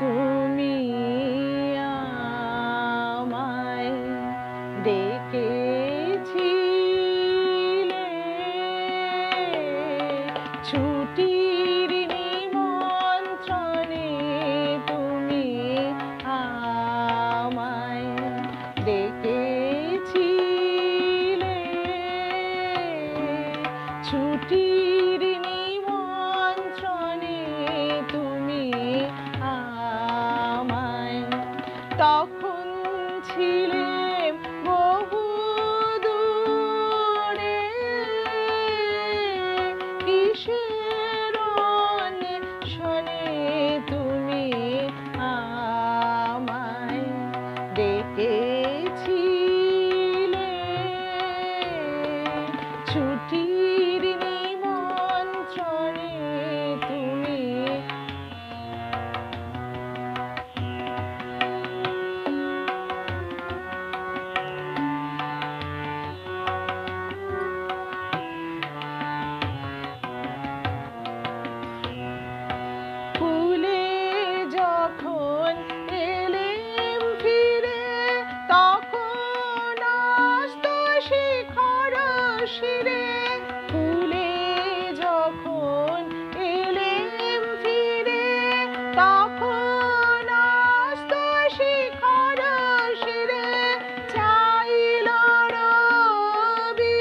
তুমি আমায় ডেকেছিলে। ছুটির নিমন্ত্রণে তুমি আমায় ডেকেছিলে। ছুটির তখন ছিলে বহু দূরে। কিসের শিরে ফুলে যখন এলেম ফিরে তখন আস্ত শিখর শিরে চাইল রবি।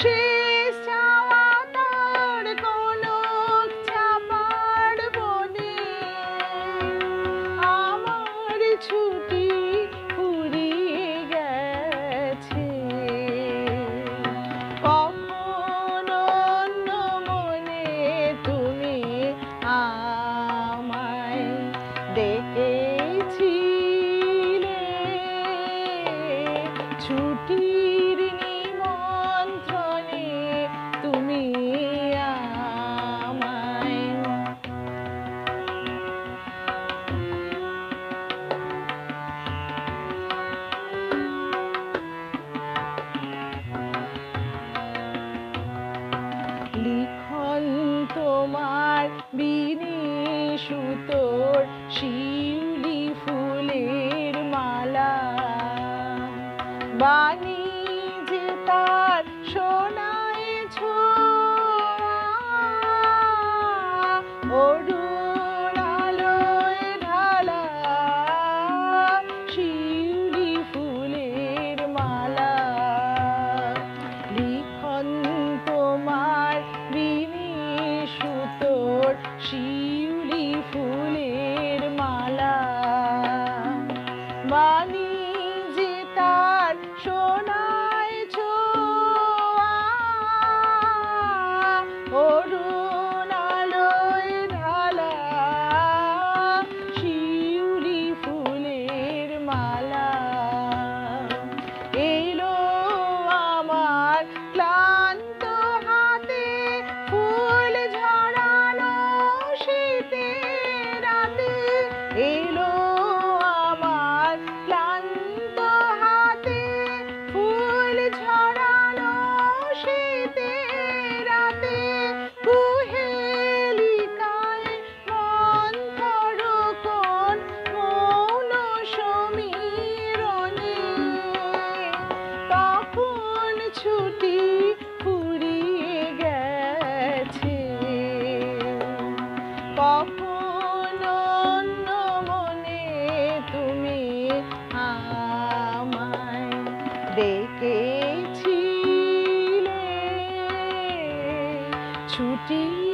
শেষ ছুটির নিমন্ত্রণে তুমি আমায় লিখন তোমার বিনি সুতোর শিউলি ছুটি ফুরিয়ে গেছে। কখন অন্য মনে তুমি আমায় ডেকেছিলে? ছুটি